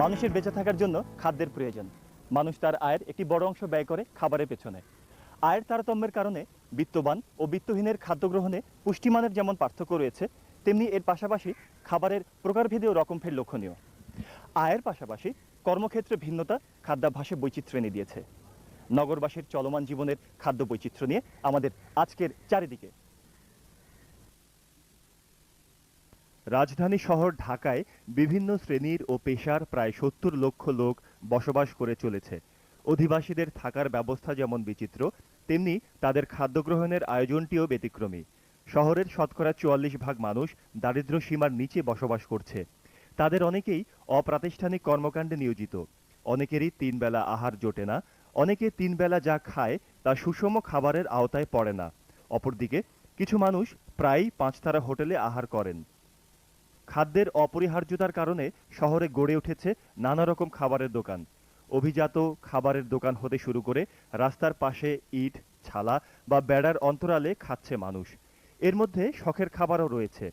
মানুষের বেঁচে থাকার জন্য খাদ্যের প্রয়োজন। মানুষ তার আয়ের একটি বড় অংশ ব্যয় করে খাবারের পেছনে। আয়ের তারতম্যের কারণে বিত্তবান ও বিত্তহীনের খাদ্য গ্রহণে পুষ্টিমানের যেমন পার্থক্য রয়েছে, তেমনি এর পাশাপাশি খাবারের প্রকারভেদেও রকমফের লক্ষণীয়। আয়ের পাশাপাশি কর্মক্ষেত্রে ভিন্নতা খাদ্যাভ্যাসে বৈচিত্র্য এনে দিয়েছে। নগরবাসীর চলমান জীবনের খাদ্য বৈচিত্র্য নিয়ে আমাদের আজকের চারিদিকে রাজধানী শহর ঢাকায় বিভিন্ন শ্রেণির ও পেশার প্রায় সত্তর লক্ষ লোক বসবাস করে চলেছে। অধিবাসীদের থাকার ব্যবস্থা যেমন বিচিত্র, তেমনি তাদের খাদ্য গ্রহণের আয়োজনটিও ব্যতিক্রমী। শহরের শতকরা চুয়াল্লিশ ভাগ মানুষ দারিদ্র্য সীমার নিচে বসবাস করছে। তাদের অনেকেই অপ্রাতিষ্ঠানিক কর্মকাণ্ডে নিয়োজিত। অনেকেরই তিন বেলা আহার জোটে না, অনেকে তিন বেলা যা খায় তা সুষম খাবারের আওতায় পড়ে না। অপরদিকে কিছু মানুষ প্রায়ই পাঁচতারা হোটেলে আহার করেন। খাদ্যের অপরিহার্যতার কারণে শহরে গড়ে উঠেছে নানা রকম খাবারের দোকান। অভিজাত খাবারের দোকান হতে শুরু করে রাস্তার পাশে ইট, ছালা বা বেড়ার অন্তরালে খাচ্ছে মানুষ। এর মধ্যে শখের খাবারও রয়েছে।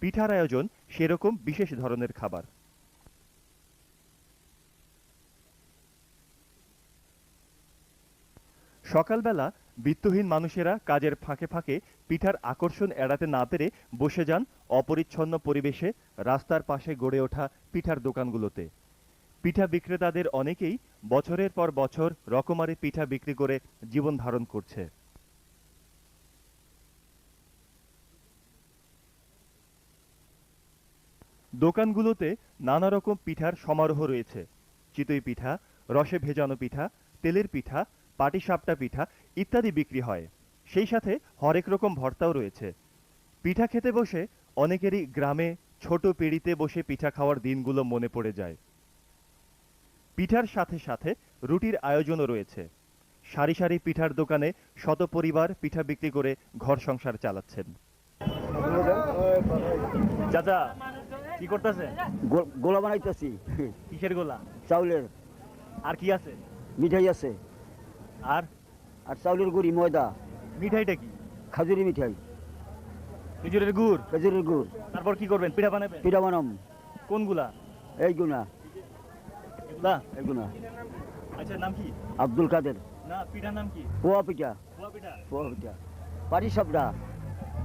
পিঠার আয়োজন সেরকম বিশেষ ধরনের খাবার। সকালবেলা বিত্তহীন মানুষেরা কাজের ফাঁকে ফাঁকে পিঠার আকর্ষণ এড়াতে না পেরে বসে যান অপরিচ্ছন্ন পরিবেশে রাস্তার পাশে গড়ে ওঠা পিঠার দোকানগুলোতে। পিঠা বিক্রেতাদের অনেকেই বছরের পর বছর রকমারি পিঠা বিক্রি করে জীবন ধারণ করছে। দোকানগুলোতে নানা রকম পিঠার সমারোহ রয়েছে। চিতই পিঠা, রসে ভেজানো পিঠা, তেলের পিঠা পাটিসাপটা পিঠা ইত্যাদি বিক্রি হয়। সেই সাথে হরেক রকম ভর্তাও রয়েছে। পিঠা খেতে বসে অনেকেরই গ্রামে ছোট পিঁড়িতে বসে পিঠা খাওয়ার দিনগুলো মনে পড়ে যায়। পিঠার সাথে সাথে রুটির আয়োজনও রয়েছে। সারি সারি পিঠার দোকানে শত পরিবার পিঠা বিক্রি করে ঘর সংসার চালাচ্ছেন। চাচা কি করতেছে? গোলা বানাইতেছি। কিসের গোলা? চাউলের। আর কি আছে? মিঠাই আছে। আর? আর চাউলের গুড়ি ময়দা। মিঠাইটা কি? খাজুরি মিঠাই। খেজুরের গুড়? খেজুরের গুড়। তারপর কি করবেন? পিঠা বানাবেন? পিঠা বানাম। কোনগুলা? এইগুনা এগুলা? এইগুনা আচ্ছা নাম কি? আব্দুল কাদের। না পিঠার নাম কি? পোয়া পিঠা। পোয়া পিঠা? পোয়া পিঠা। পাটি সাপড়া।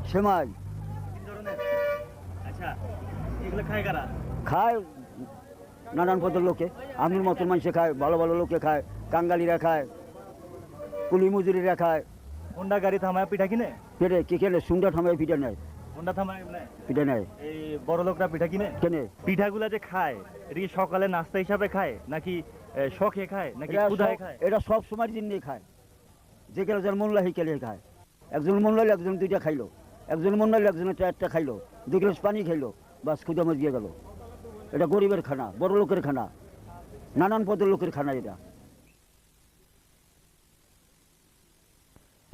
সেমাই। আচ্ছা এগুলো খায় কারা? খায় নানান পদের লোকে। আমির মতন মানুষে খায় ভালো ভালো লোকে খায় কাঙ্গালিরা খায়। কুলি মজুরিরা খায় হোন্ডা গাড়ি থামায় পিঠা কিনে? পেটে কে খেলে সুন্দর থামায় পিঠা নেয়। হোন্ডা থামায় নেয়? পিঠা নেয়। এই বড় লোকরা পিঠা কিনে? কেনে পিঠাগুলা যে খায় এটা কি সকালে নাস্তা হিসাবে খায় নাকি শখে খায় নাকি ক্ষুধায় খায়? এটা সব সময় দিন নিয়ে খায়। যে কেউ যার মন লাগে কেলে খায়। একজন মন লাগলে একজন দুইটা খাইলো। একজন মন লাগলে একজন চারটা খাইলো। দুই গ্লাস পানি খাইলো বাস ক্ষুদা মজিয়ে গেল। এটা গরিবের খানা বড় লোকের খানা। নানান পদের লোকের খানা এটা।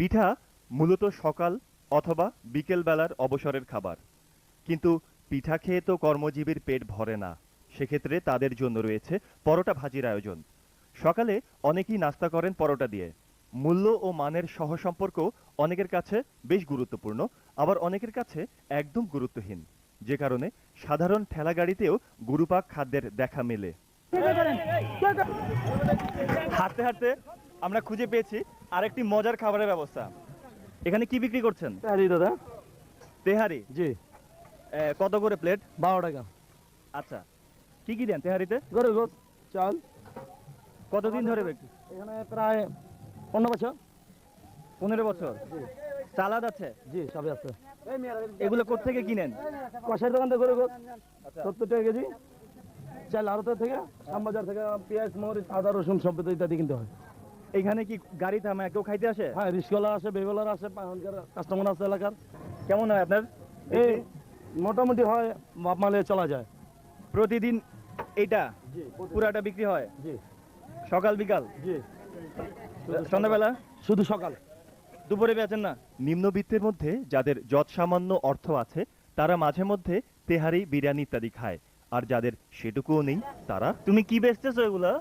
পিঠা মূলত সকাল অথবা বিকেল বেলার অবসরের খাবার কিন্তু পিঠা খেয়ে তো কর্মজীবীর পেট ভরে না সেক্ষেত্রে তাদের জন্য রয়েছে পরোটা ভাজির আয়োজন সকালে অনেকেই নাস্তা করেন পরোটা দিয়ে মূল্য ও মানের সহসম্পর্ক অনেকের কাছে বেশ গুরুত্বপূর্ণ আবার অনেকের কাছে একদম গুরুত্বহীন যে কারণে সাধারণ ঠেলা গাড়িতেও গুরুপাক খাদ্যের দেখা মেলে হাঁটতে হাঁটতে আমরা খুঁজে পেয়েছি আরেকটি মজার খাবারের ব্যবস্থা। এখানে কি বিক্রি করছেন? আরে দাদা। তেহারি? জি। কত করে প্লেট? বারো টাকা। আচ্ছা কি কি দেন তেহারিতে? গরু গোস চাল। কতদিন ধরে বিক্রি? এখানে প্রায় পনেরো বছর। পনেরো বছর। সালাদ আছে? জি সবই আছে। এগুলো কোথেকে কিনেন? কষার দোকান থেকে গরু গোস সত্তর টাকা কেজি। চাল আড়তে থেকে শ্যামবাজার থেকে পেঁয়াজ মরিচ আদা রসুন সব ইত্যাদি কিনতে হয়। এখানে কি গাড়ি থামে? কেউ খাইতে আসে? হ্যাঁ রিক্সওয়ালা আছে বেগুলার আছে কাস্টমার আছে এলাকার। কেমন হয় আপনার? এই মোটামুটি হয় মাপ মালে চলা যায়। প্রতিদিন এটা পুরাটা বিক্রি হয়? জি। সকাল বিকাল? জি। সন্ধ্যাবেলা? শুধু সকাল। দুপুরে বেচেন না? নিম্নবিত্তের মধ্যে যাদের যৎ সামান্য অর্থ আছে তারা মাঝে মধ্যে তেহারি বিরিয়ানি ইত্যাদি খায়। আর যাদের সেটুকুও নেই তারা তুমি কি বেচতেছো এগুলো?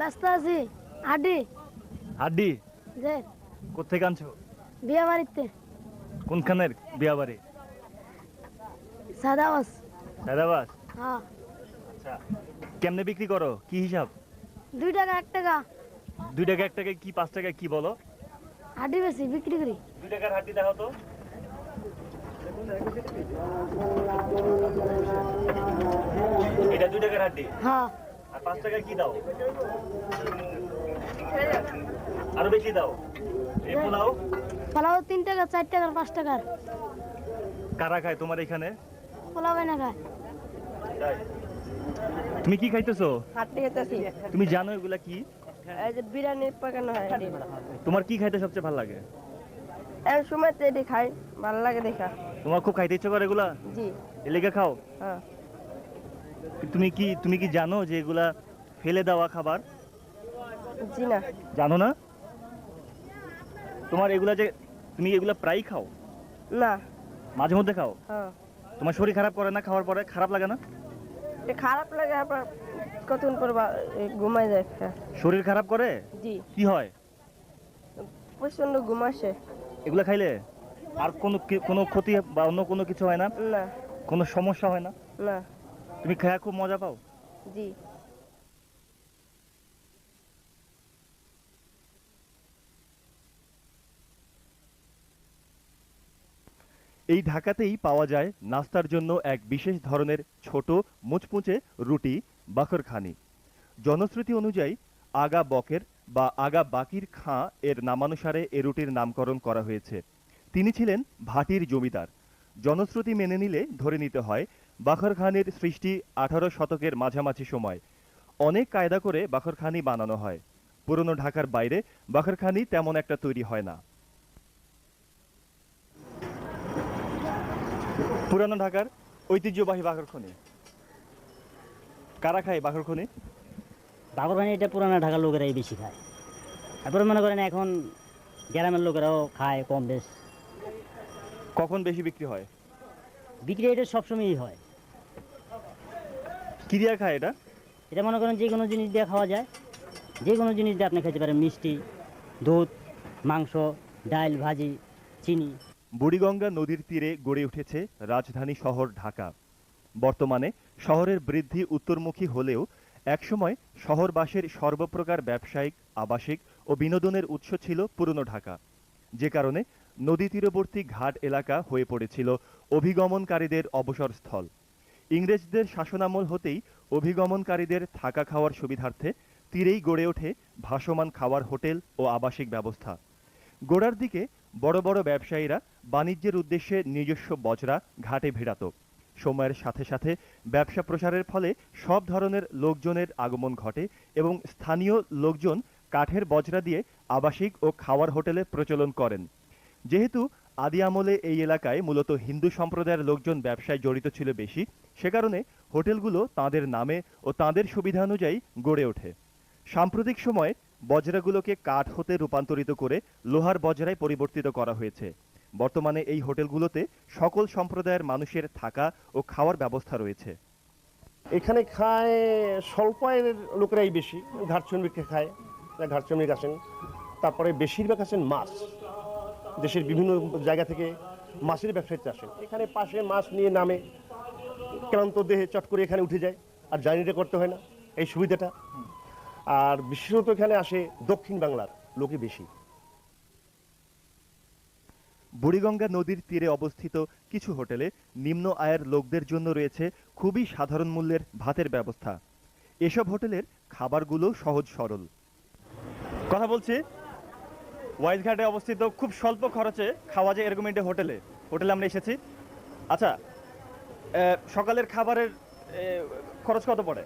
ব্যস্ত আছি। হাড্ডি। হাড্ডি? যে। কোথেকে আনছো? বিয়ে বাড়িতে কোনখানের বিয়া বাড়ি সাদা বাস দাদাবাস হ্যাঁ। আচ্ছা কেমনে বিক্রি করো? কি হিসাব? দুই টাকা এক টাকা। দুই টাকা এক টাকা কি পাঁচ টাকা কি বলো? হাড্ডি বেশি বিক্রি করি। দুই টাকার হাড্ডি দেখো তো। এটা দুই টাকার হাড্ডি? হ্যাঁ। পাঁচ টাকা কি দাও? আরও বেশি দাও। এই পোলাও? পোলাও তিন টাকা চার টাকার পাঁচ টাকার কারা খায় তোমার এখানে? পোলাও এনে খায়। তুমি কি খাইতেছো? তুমি জানো এগুলা কি? এই যে বিরিয়ানি পাকানো হয় তোমার কি খাইতে সবচেয়ে ভালো লাগে? এর সময় তো এটি খাই ভালো লাগে দেখা। তোমার খুব খাইতে ইচ্ছে করে এগুলা? জি। এলেগে খাও? হ্যাঁ। তুমি কি তুমি কি জানো যে এগুলা ফেলে দেওয়া খাবার? জি না। জানো না? তোমার এগুলা যে তুমি এগুলা প্রায় খাও? না। মাঝে মধ্যে খাও? হ্যাঁ। তোমার শরীর খারাপ করে না খাওয়ার পরে খারাপ লাগে না? খারাপ লাগে আবার কতক্ষণ পর বা- এ, ঘুমাই যায় একটা শরীর খারাপ করে? জি। কি হয়? প্রচণ্ড ঘুম আসে। এগুলা খাইলে আর কোনো কি- কোনো ক্ষতি বা অন্য কোনো কিছু হয় না? না। কোনো সমস্যা হয় না? না। তুমি খায়া খুব মজা পাও? জি। এই ঢাকাতেই পাওয়া যায় নাস্তার জন্য এক বিশেষ ধরনের ছোট মুচমুচে রুটি বাকরখানি। জনশ্রুতি অনুযায়ী আগা বকের বা আগা বাকির খাঁ এর নামানুসারে এ রুটির নামকরণ করা হয়েছে। তিনি ছিলেন ভাটির জমিদার। জনশ্রুতি মেনে নিলে ধরে নিতে হয় বাখরখানির সৃষ্টি আঠারো শতকের মাঝামাঝি সময়। অনেক কায়দা করে বাখরখানি বানানো হয়। পুরনো ঢাকার বাইরে বাখরখানি তেমন একটা তৈরি হয় না। পুরানো ঢাকার ঐতিহ্যবাহী বাঘরখনি কারা খায় বাঘরখনি বাগরবানি এটা পুরানো ঢাকার লোকেরাই বেশি খায়। তারপরে মনে করেন এখন গ্রামের লোকেরাও খায় কম বেশ। কখন বেশি বিক্রি হয়? বিক্রি এটা সবসময়ই হয়। কি দিয়া খায় এটা? এটা মনে করেন যে কোনো জিনিস দিয়ে খাওয়া যায়। যে কোনো জিনিস দিয়ে আপনি খেতে পারেন মিষ্টি দুধ মাংস ডাল ভাজি চিনি। বুড়িগঙ্গা নদীর তীরে গড়ে উঠেছে রাজধানী শহর ঢাকা। বর্তমানে শহরের বৃদ্ধি উত্তরমুখী হলেও একসময় শহরবাসীর সর্বপ্রকার ব্যবসায়িক আবাসিক ও বিনোদনের উৎস ছিল পুরনো ঢাকা। যে কারণে নদী তীরবর্তী ঘাট এলাকা হয়ে পড়েছিল অভিগমনকারীদের অবসরস্থল। ইংরেজদের শাসনামল হতেই অভিগমনকারীদের থাকা খাওয়ার সুবিধার্থে তীরেই গড়ে ওঠে ভাসমান খাওয়ার হোটেল ও আবাসিক ব্যবস্থা। গোড়ার দিকে বড় বড় ব্যবসায়ীরা বাণিজ্যের উদ্দেশ্যে নিজস্ব বজরা ঘাটে ভিড়াত। সময়ের সাথে সাথে ব্যবসা প্রসারের ফলে সব ধরনের লোকজনের আগমন ঘটে এবং স্থানীয় লোকজন কাঠের বজরা দিয়ে আবাসিক ও খাওয়ার হোটেলে প্রচলন করেন। যেহেতু আদি আমলে এই এলাকায় মূলত হিন্দু সম্প্রদায়ের লোকজন ব্যবসায় জড়িত ছিল বেশি সে কারণে হোটেলগুলো তাদের নামে ও তাদের সুবিধা অনুযায়ী গড়ে ওঠে। সাম্প্রতিক সময়ে বজরাগুলোকে কাঠ হতে রূপান্তরিত করে লোহার বজরায় পরিবর্তিত করা হয়েছে। বর্তমানে এই হোটেলগুলোতে সকল সম্প্রদায়ের মানুষের থাকা ও খাওয়ার ব্যবস্থা রয়েছে। এখানে খায় স্বল্প আয়ের লোকেরাই বেশি ঘাট শ্রমিককে খায় ঘাট শ্রমিক আসেন তারপরে বেশিরভাগ আছেন মাছ। দেশের বিভিন্ন জায়গা থেকে মাছের ব্যবসায়ীতে আসেন। এখানে পাশে মাছ নিয়ে নামে ক্লান্ত দেহে চট করে এখানে উঠে যায়, আর জার্নিটা করতে হয় না, এই সুবিধাটা। আর বিশেষত এখানে আসে দক্ষিণ বাংলার লোকে বেশি। বুড়িগঙ্গা নদীর তীরে অবস্থিত কিছু হোটেলে নিম্ন আয়ের লোকদের জন্য রয়েছে খুবই সাধারণ মূল্যের ভাতের ব্যবস্থা। এসব হোটেলের খাবারগুলো সহজ সরল। কথা বলছি, ওয়াইজঘাটে অবস্থিত খুব স্বল্প খরচে খাওয়া যায় এরকম একটি হোটেলে। হোটেলে আমরা এসেছি। আচ্ছা সকালের খাবারের খরচ কত পড়ে?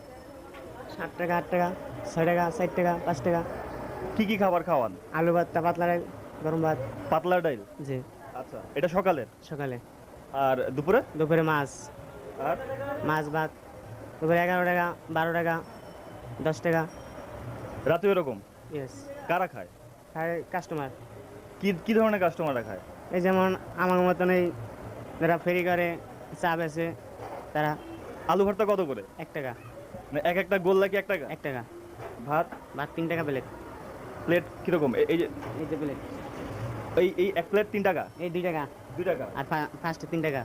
সাত টাকা আট টাকা ছয় টাকা ষাট টাকা পাঁচ টাকা। কি কি খাবার খাওয়ান? আলু ভাত পাতলা ডাল, গরম ভাত। পাতলা ডাইল জি। আচ্ছা এটা সকালের? সকালে। আর দুপুরে? দুপুরে মাছ। আর? মাছ ভাত। দুপুরে এগারো টাকা বারো টাকা দশ টাকা। রাতে এরকম? ইয়েস কারা খায়? খায় কাস্টমার কি কি ধরনের কাস্টমাররা খায়? এই যেমন আমার মতন এই যারা ফেরি করে চা বেছে তারা আলু ভর্তা কত করে? এক টাকা। মানে এক একটা গোল্লা কি এক টাকা? এক টাকা। ভাত? ভাত তিন টাকা প্লেট প্লেট কীরকম? এই যে এই যে প্লেট এই এই এক প্লেট তিন টাকা? এই দুই টাকা। দুই টাকা। আর ফার্স্টে তিন টাকা।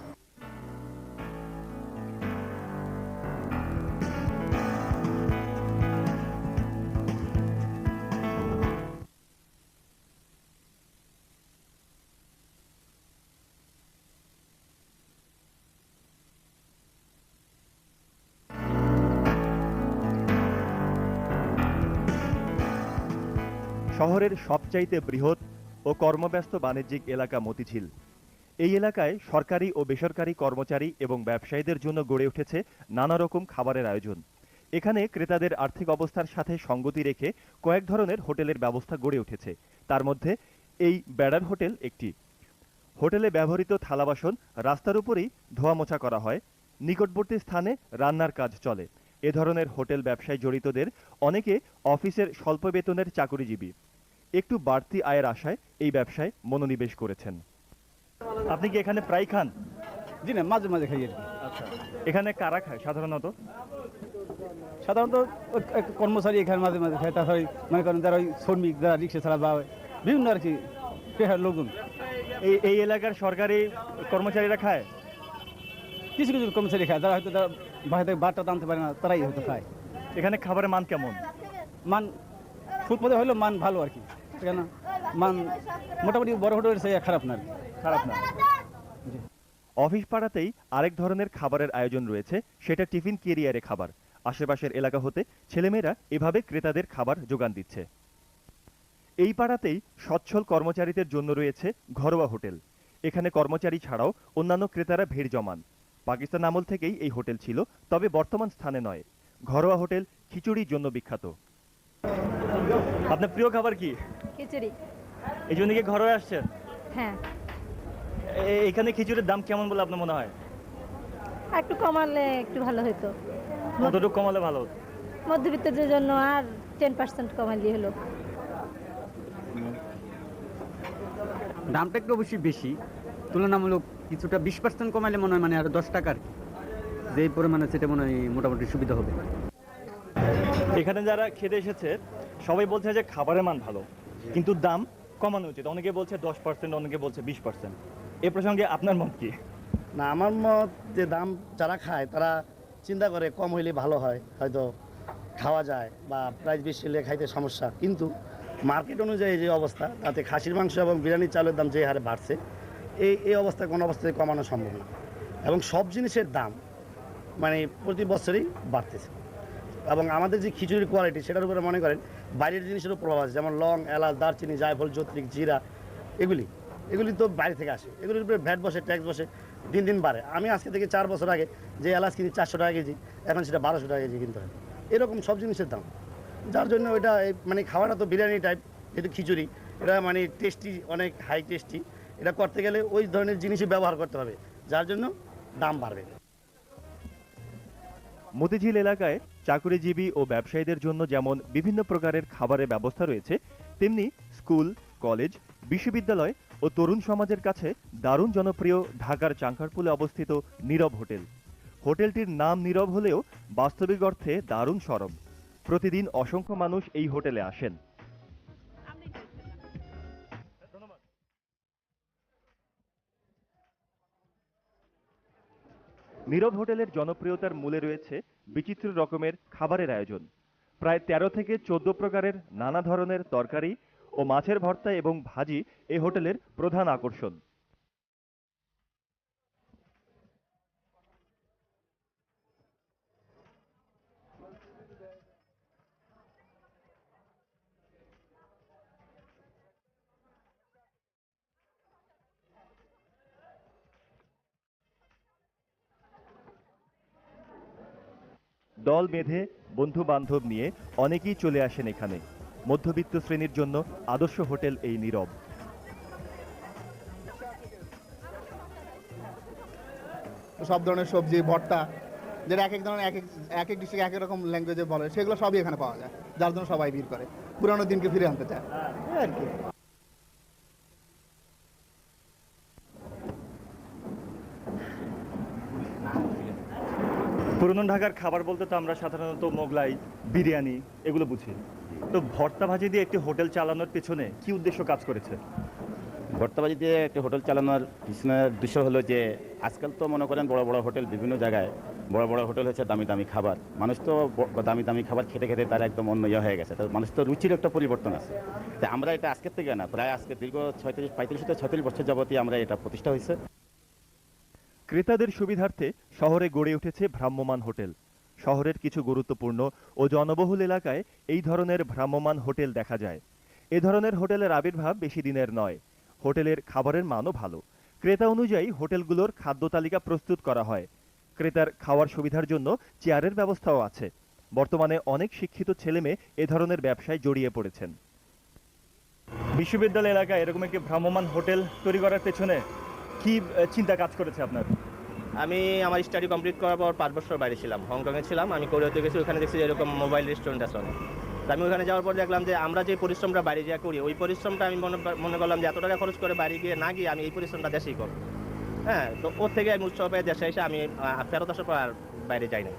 শহরের সবচাইতে বৃহৎ ও কর্মব্যস্ত বাণিজ্যিক এলাকা মতিঝিল। এই এলাকায় সরকারি ও বেসরকারি কর্মচারী এবং ব্যবসায়ীদের জন্য গড়ে উঠেছে নানা রকম খাবারের আয়োজন। এখানে ক্রেতাদের আর্থিক অবস্থার সাথে সঙ্গতি রেখে কয়েক ধরনের হোটেলের ব্যবস্থা গড়ে উঠেছে। তার মধ্যে এই বেড়ার হোটেল একটি। হোটেলে ব্যবহৃত থালাবাসন রাস্তার উপরেই ধোয়া মোছা করা হয়। নিকটবর্তী স্থানে রান্নার কাজ চলে। এ ধরনের হোটেল ব্যবসায় জড়িতদের অনেকে অফিসের স্বল্প বেতনের চাকরিজীবী। একটু বাড়তি আয়ের আশায় এই ব্যবসায় মনোনিবেশ করেছেন। আপনি কি এখানে প্রায় খান? জি না মাঝে মাঝে খাই আর কি। এখানে কারা খায় সাধারণত? সাধারণত কর্মচারী এখানে মাঝে মাঝে খায় তারপরে মনে করেন যারা ওই শ্রমিক যারা রিক্সা ছাড়া বা বিভিন্ন আর কি পেশার লোকজন। এই এই এলাকার সরকারি কর্মচারীরা খায়? কিছু কিছু কর্মচারী খায় যারা হয়তো তারা বাইরে থেকে বারটা টানতে পারে না তারাই হয়তো খায়। এখানে খাবারের মান কেমন? মান ফুট মধ্যে হলেও মান ভালো আর কি কেন মান মোটামুটি বড় হোটেলের সে খারাপ না খারাপ না। অফিস পাড়াতেই আরেক ধরনের খাবারের আয়োজন রয়েছে সেটা টিফিন কেরিয়ারে খাবার। আশেপাশের এলাকা হতে ছেলেমেয়েরা এভাবে ক্রেতাদের খাবার যোগান দিচ্ছে। এই পাড়াতেই সচ্ছল কর্মচারীদের জন্য রয়েছে ঘরোয়া হোটেল। এখানে কর্মচারী ছাড়াও অন্যান্য ক্রেতারা ভিড় জমান। পাকিস্তান আমল থেকেই এই হোটেল ছিল তবে বর্তমান স্থানে নয়। ঘরোয়া হোটেল খিচুড়ির জন্য বিখ্যাত। আপনার প্রিয় খাবার কি? খিচুড়ি। এই জন্য কি ঘরোয়া আসছেন? হ্যাঁ। এখানে খিচুড়ির দাম কেমন বলে আপনার মনে হয়? একটু কমালে একটু ভালো হতো কতটুকু কমালে ভালো হতো? মধ্যবিত্তদের জন্য আর টেন পার্সেন্ট কমালি হলো। দামটা একটু অবশ্যই বেশি। তুলনামূলক কিছুটা বিশ পার্সেন্ট কমাইলে মনে হয় মানে আর দশ টাকার যে পরিমাণে সেটা মনে হয় মোটামুটি সুবিধা হবে। এখানে যারা খেতে এসেছে সবাই বলছে যে খাবারের মান ভালো কিন্তু দাম কমানো উচিত। অনেকে বলছে দশ পার্সেন্ট অনেকে বলছে বিশ পার্সেন্ট এ প্রসঙ্গে আপনার মত কি? না আমার মত যে দাম যারা খায় তারা চিন্তা করে কম হইলে ভালো হয় হয়তো খাওয়া যায় বা প্রাইস বেশি হলে খাইতে সমস্যা। কিন্তু মার্কেট অনুযায়ী যে অবস্থা তাতে খাসির মাংস এবং বিরিয়ানির চালের দাম যে হারে বাড়ছে এই এই অবস্থায় কোনো অবস্থায় কমানো সম্ভব না। এবং সব জিনিসের দাম মানে প্রতি বছরই বাড়তেছে। এবং আমাদের যে খিচুড়ির কোয়ালিটি সেটার উপরে মনে করেন, বাইরের জিনিসেরও প্রভাব আছে। যেমন লং, এলাচ, দারচিনি, জায়ফল, জত্রিক, জিরা, এগুলি। এগুলি তো বাইরে থেকে আসে। এগুলির উপরে ভ্যাট বসে, ট্যাক্স বসে, দিন দিন বাড়ে। আমি আজকে থেকে চার বছর আগে যে এলাচ কিনি, চারশো টাকা কেজি, এখন সেটা বারোশো টাকা কেজি কিনতে হয়। এরকম সব জিনিসের দাম। যার জন্য ওইটা মানে খাওয়াটা তো বিরিয়ানি টাইপ যেহেতু খিচুড়ি, এটা মানে টেস্টি অনেক হাই টেস্টি এটা করতে গেলে ওই ধরনের জিনিসই ব্যবহার করতে হবে, যার জন্য দাম বাড়বে। মতিঝিল এলাকায় চাকরিজীবী ও ব্যবসায়ীদের জন্য যেমন বিভিন্ন প্রকারের খাবারের ব্যবস্থা রয়েছে, তেমনি স্কুল, কলেজ, বিশ্ববিদ্যালয় ও তরুণ সমাজের কাছে দারুণ জনপ্রিয় ঢাকার চাঙ্কারপুলে অবস্থিত নীরব হোটেল। হোটেলটির নাম নীরব হলেও বাস্তবিক অর্থে দারুণ সরব। প্রতিদিন অসংখ্য মানুষ এই হোটেলে আসেন। নীরব হোটেলের জনপ্রিয়তার মূলে রয়েছে বিচিত্র রকমের খাবারের আয়োজন। প্রায় তেরো থেকে চোদ্দ প্রকারের নানা ধরনের তরকারি ও মাছের ভর্তা এবং ভাজি এই হোটেলের প্রধান আকর্ষণ। দল বেঁধে বন্ধু বান্ধব নিয়ে অনেকেই চলে আসেন এখানে। মধ্যবিত্ত শ্রেণির জন্য আদর্শ হোটেল এই নীরব। সব ধরনের সবজি ভর্তা যেটা এক এক ধরনের এক এক এক এক ডিস্ট্রিক্ট এক এক রকম ল্যাঙ্গুয়েজে বলে সেগুলো সবই এখানে পাওয়া যায় যার জন্য সবাই ভিড় করে। পুরানো দিনকে ফিরে আনতে চায়। আর কি। পুরনো ঢাকার খাবার বলতে তো আমরা সাধারণত মোগলাই, বিরিয়ানি এগুলো বুঝি। তো ভর্তা ভাজি দিয়ে একটি হোটেল চালানোর পেছনে কি উদ্দেশ্য কাজ করেছে? ভর্তাবাজি দিয়ে একটি হোটেল চালানোর পিছনের দৃশ্য হলো যে, আজকাল তো মনে করেন বড় বড় হোটেল বিভিন্ন জায়গায়, বড় বড় হোটেল হচ্ছে দামি দামি খাবার। মানুষ তো দামি দামি খাবার খেতে খেতে তারা একদম অন্য ইয়ে হয়ে গেছে। তো মানুষ তো রুচির একটা পরিবর্তন আছে। তো আমরা এটা আজকের থেকে না, প্রায় আজকে দীর্ঘ ছয়ত্রিশ, পঁয়ত্রিশ থেকে ছয়ত্রিশ বছর যাবতীয় আমরা এটা প্রতিষ্ঠা হয়েছে। ক্রেতাদের সুবিধার্থে শহরে গড়ে উঠেছে ভ্রাম্যমান হোটেল। শহরের কিছু গুরুত্বপূর্ণ ও জনবহুল এলাকায় এই ধরনের ভ্রাম্যমান হোটেল দেখা যায়। এ ধরনের হোটেলের আবির্ভাব বেশি দিনের নয়। হোটেলের খাবারের মানও ভালো। ক্রেতা অনুযায়ী হোটেলগুলোর খাদ্য তালিকা প্রস্তুত করা হয়। ক্রেতার খাওয়ার সুবিধার জন্য চেয়ারের ব্যবস্থাও আছে। বর্তমানে অনেক শিক্ষিত ছেলেমেয়ে এ ধরনের ব্যবসায় জড়িয়ে পড়েছেন। বিশ্ববিদ্যালয় এলাকায় এরকম একটি ভ্রাম্যমান হোটেল তৈরি করার পেছনে কি চিন্তা কাজ করেছে আপনার? আমি আমার স্টাডি কমপ্লিট করার পর পাঁচ বছর বাইরে ছিলাম হংকংয়ে ছিলাম। আমি কোরিয়াতে গেছি ওখানে দেখছি যে এরকম মোবাইল রেস্টুরেন্ট আছে অনেক। তো আমি ওখানে যাওয়ার পর দেখলাম যে আমরা যে পরিশ্রমটা বাইরে যা করি ওই পরিশ্রমটা আমি মনে মনে করলাম যে এত টাকা খরচ করে বাইরে গিয়ে না গিয়ে আমি এই পরিশ্রমটা দেশেই করব। হ্যাঁ তো ওর থেকে আমি উৎসাহ পেয়ে দেশে এসে আমি ফেরত আসার পর আর বাইরে যাই না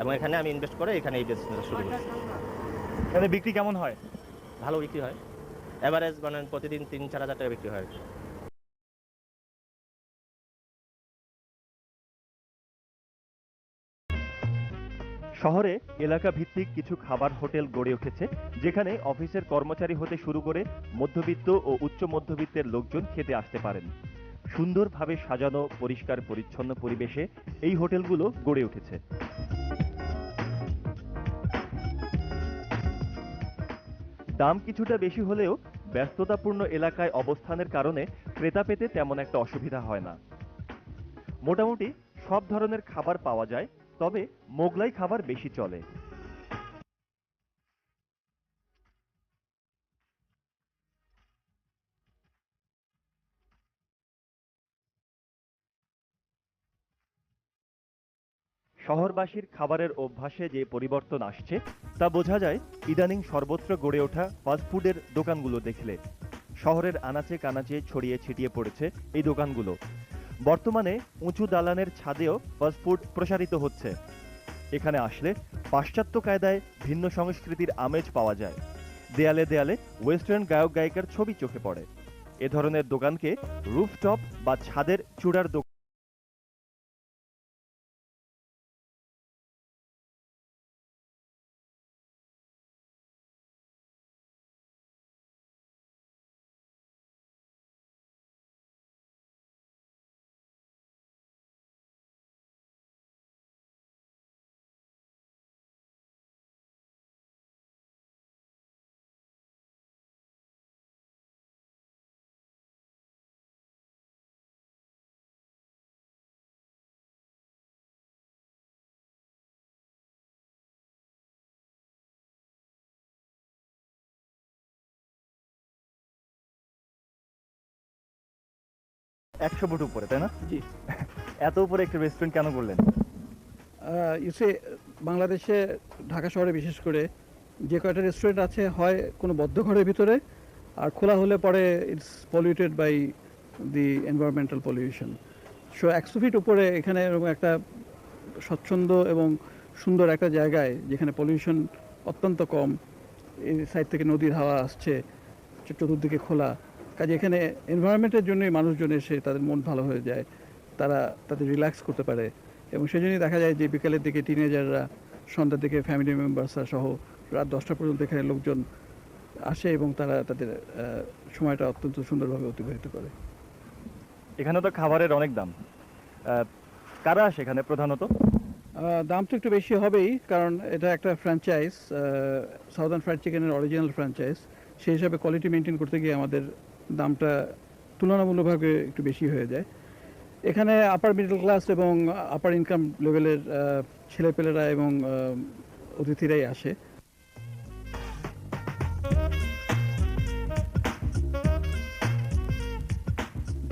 এবং এখানে আমি ইনভেস্ট করে এখানে এই বিজনেস শুরু করেছি। এখানে বিক্রি কেমন হয়? ভালো বিক্রি হয়। অ্যাভারেজ মানে প্রতিদিন তিন চার হাজার টাকা বিক্রি হয়। শহরে এলাকা ভিত্তিক কিছু খাবার হোটেল গড়ে উঠেছে, যেখানে অফিসের কর্মচারী হতে শুরু করে মধ্যবিত্ত ও উচ্চ মধ্যবিত্তের লোকজন খেতে আসতে পারেন। সুন্দরভাবে সাজানো, পরিষ্কার, পরিচ্ছন্ন পরিবেশে এই হোটেলগুলো গড়ে উঠেছে। দাম কিছুটা বেশি হলেও ব্যস্ততাপূর্ণ এলাকায় অবস্থানের কারণে ক্রেতা পেতে তেমন একটা অসুবিধা হয় না। মোটামুটি সব ধরনের খাবার পাওয়া যায় তবে মোগলাই খাবার বেশি চলে। শহরবাসীর খাবারের অভ্যাসে যে পরিবর্তন আসছে, তা বোঝা যায় ইদানিং সর্বত্র গড়ে ওঠা ফাস্টফুডের দোকানগুলো দেখলে। শহরের আনাচে কানাচে ছড়িয়ে ছিটিয়ে পড়েছে এই দোকানগুলো। বর্তমানে উঁচু দালানের ছাদেও ফাস্টফুড প্রসারিত হচ্ছে। এখানে আসলে পাশ্চাত্য কায়দায় ভিন্ন সংস্কৃতির আমেজ পাওয়া যায়। দেয়ালে দেয়ালে ওয়েস্টার্ন গায়ক গায়িকার ছবি চোখে পড়ে। এ ধরনের দোকানকে রুফটপ বা ছাদের চূড়ার দোকান একশো ফুট উপরে তাই না? জি। এত উপরে একটা রেস্টুরেন্ট কেন করলেন? ইউসে বাংলাদেশে ঢাকা শহরে বিশেষ করে যে কয়টা রেস্টুরেন্ট আছে হয় কোনো বদ্ধ ঘরের ভিতরে আর খোলা হলে পরে it's polluted by the environmental pollution so একশো ফিট উপরে এখানে এরকম একটা স্বচ্ছন্দ এবং সুন্দর একটা জায়গায় যেখানে পলিউশন অত্যন্ত কম এই সাইড থেকে নদীর হাওয়া আসছে চতুর্দিকে খোলা কাজে এখানে এনভায়রনমেন্টের জন্যই মানুষজন এসে তাদের মন ভালো হয়ে যায় তারা তাদের রিল্যাক্স করতে পারে এবং সেই জন্যই দেখা যায় যে বিকালের দিকে টিনেজাররা সন্ধ্যার দিকে ফ্যামিলি মেম্বার্সরা সহ রাত দশটা পর্যন্ত এখানে লোকজন আসে এবং তারা তাদের সময়টা অত্যন্ত সুন্দরভাবে অতিবাহিত করে। এখানে তো খাবারের অনেক দাম। কারা আসে এখানে প্রধানত? দাম তো একটু বেশি হবেই কারণ এটা একটা ফ্র্যাঞ্চাইজ সাউদার্ন ফ্রাইড চিকেনের অরিজিনাল ফ্র্যাঞ্চাইজ সেই হিসাবে কোয়ালিটি মেনটেন করতে গিয়ে আমাদের দামটা তুলনামূলকভাবে একটু বেশি হয়ে যায়। এখানে আপার মিডল ক্লাস এবং আপার ইনকাম লেভেলের ছেলেপেলেরা এবং অতিথিরাই আসে।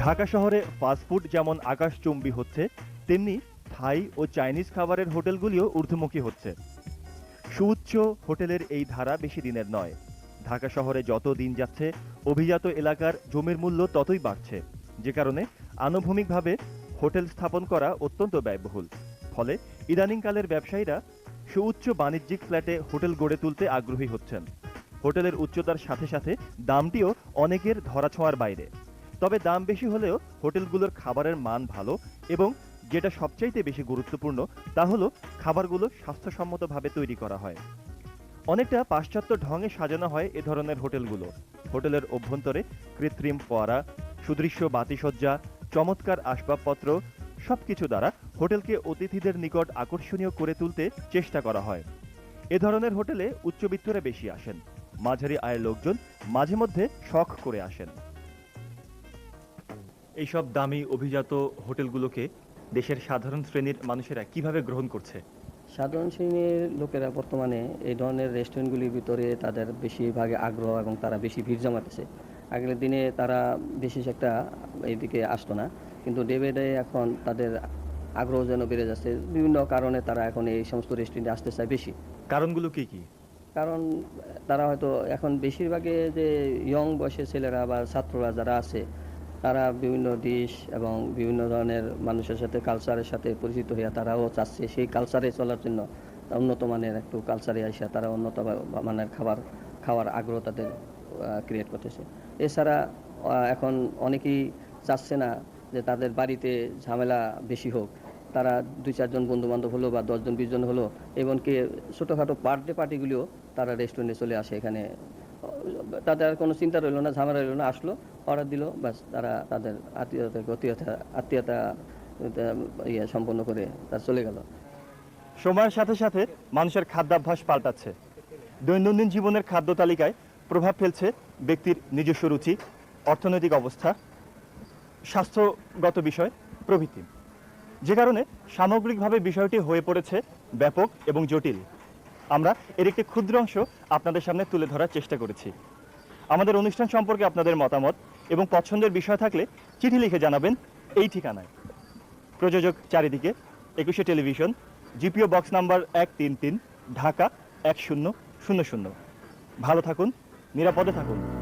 ঢাকা শহরে ফাস্টফুড যেমন আকাশচুম্বী হচ্ছে, তেমনি থাই ও চাইনিজ খাবারের হোটেলগুলিও ঊর্ধ্বমুখী হচ্ছে। সুউচ্চ হোটেলের এই ধারা বেশি দিনের নয়। ঢাকা শহরে যত দিন যাচ্ছে, অভিজাত এলাকার জমির মূল্য ততই বাড়ছে। যে কারণে আনুভূমিকভাবে হোটেল স্থাপন করা অত্যন্ত ব্যয়বহুল। ফলে ইদানিংকালের ব্যবসায়ীরা সুউচ্চ বাণিজ্যিক ফ্ল্যাটে হোটেল গড়ে তুলতে আগ্রহী হচ্ছেন। হোটেলের উচ্চতার সাথে সাথে দামটিও অনেকের ধরাছোঁয়ার বাইরে। তবে দাম বেশি হলেও হোটেলগুলোর খাবারের মান ভালো এবং যেটা সবচাইতে বেশি গুরুত্বপূর্ণ তা হলো খাবারগুলো স্বাস্থ্যসম্মতভাবে তৈরি করা হয়। অনেকটা পাশ্চাত্য ঢঙে সাজানো হয় এ ধরনের হোটেলগুলো। হোটেলের অভ্যন্তরে কৃত্রিম ফোয়ারা, সুদৃশ্য বাতিসজ্জা, চমৎকার আসবাবপত্র, সবকিছু দ্বারা হোটেলকে অতিথিদের নিকট আকর্ষণীয় করে তুলতে চেষ্টা করা হয়। এ ধরনের হোটেলে উচ্চবিত্তরা বেশি আসেন। মাঝারি আয়ের লোকজন মাঝে মধ্যে শখ করে আসেন। এইসব দামি, অভিজাত হোটেলগুলোকে দেশের সাধারণ শ্রেণির মানুষেরা কীভাবে গ্রহণ করছে? সাধারণ শ্রেণির লোকেরা বর্তমানে এই ধরনের রেস্টুরেন্টগুলির ভিতরে তাদের বেশিরভাগে আগ্রহ এবং তারা বেশি ভিড় জমাতেছে। আগের দিনে তারা বিশেষ একটা এইদিকে আসতো না কিন্তু ডে বাই ডে এখন তাদের আগ্রহ যেন বেড়ে যাচ্ছে। বিভিন্ন কারণে তারা এখন এই সমস্ত রেস্টুরেন্টে আসতে চায় বেশি। কারণগুলো কি কি? কারণ তারা হয়তো এখন বেশিরভাগে যে ইয়ং বয়সের ছেলেরা বা ছাত্ররা যারা আছে তারা বিভিন্ন ডিশ এবং বিভিন্ন ধরনের মানুষের সাথে কালচারের সাথে পরিচিত হইয়া তারাও চাচ্ছে সেই কালচারে চলার জন্য উন্নত মানের একটু কালচারে আসিয়া তারা উন্নত মানের খাবার, খাওয়ার আগ্রহ তাদের ক্রিয়েট করতেছে। এছাড়া এখন অনেকেই চাচ্ছে না যে তাদের বাড়িতে ঝামেলা বেশি হোক। তারা দুই চারজন বন্ধু বান্ধব হলো বা দশজন বিশ জন হলো, এমনকি ছোটোখাটো বার্থডে পার্টিগুলিও তারা রেস্টুরেন্টে চলে আসে এখানে। তাদের আর কোনো চিন্তা রইল না, ঝামেলা রইল না, আসলো। অর্ডার দিল, ব্যাস তারা তাদের আত্মীয়তা আত্মীয়তা আত্মীয়তা ইয়ে সম্পন্ন করে তারা চলে গেল। সময়ের সাথে সাথে মানুষের খাদ্যাভ্যাস পাল্টাচ্ছে। দৈনন্দিন জীবনের খাদ্য তালিকায় প্রভাব ফেলছে ব্যক্তির নিজস্ব রুচি, অর্থনৈতিক অবস্থা, স্বাস্থ্যগত বিষয়, প্রভৃতি। যে কারণে সামগ্রিকভাবে বিষয়টি হয়ে পড়েছে ব্যাপক এবং জটিল। আমরা এর একটি ক্ষুদ্র অংশ আপনাদের সামনে তুলে ধরার চেষ্টা করেছি। আমাদের অনুষ্ঠান সম্পর্কে আপনাদের মতামত এবং পছন্দের বিষয় থাকলে চিঠি লিখে জানাবেন এই ঠিকানায়। প্রযোজক চারিদিকে, একুশে টেলিভিশন, জিপিও বক্স নাম্বার এক তিন তিন, ঢাকা এক শূন্য শূন্য শূন্য। ভালো থাকুন, নিরাপদে থাকুন।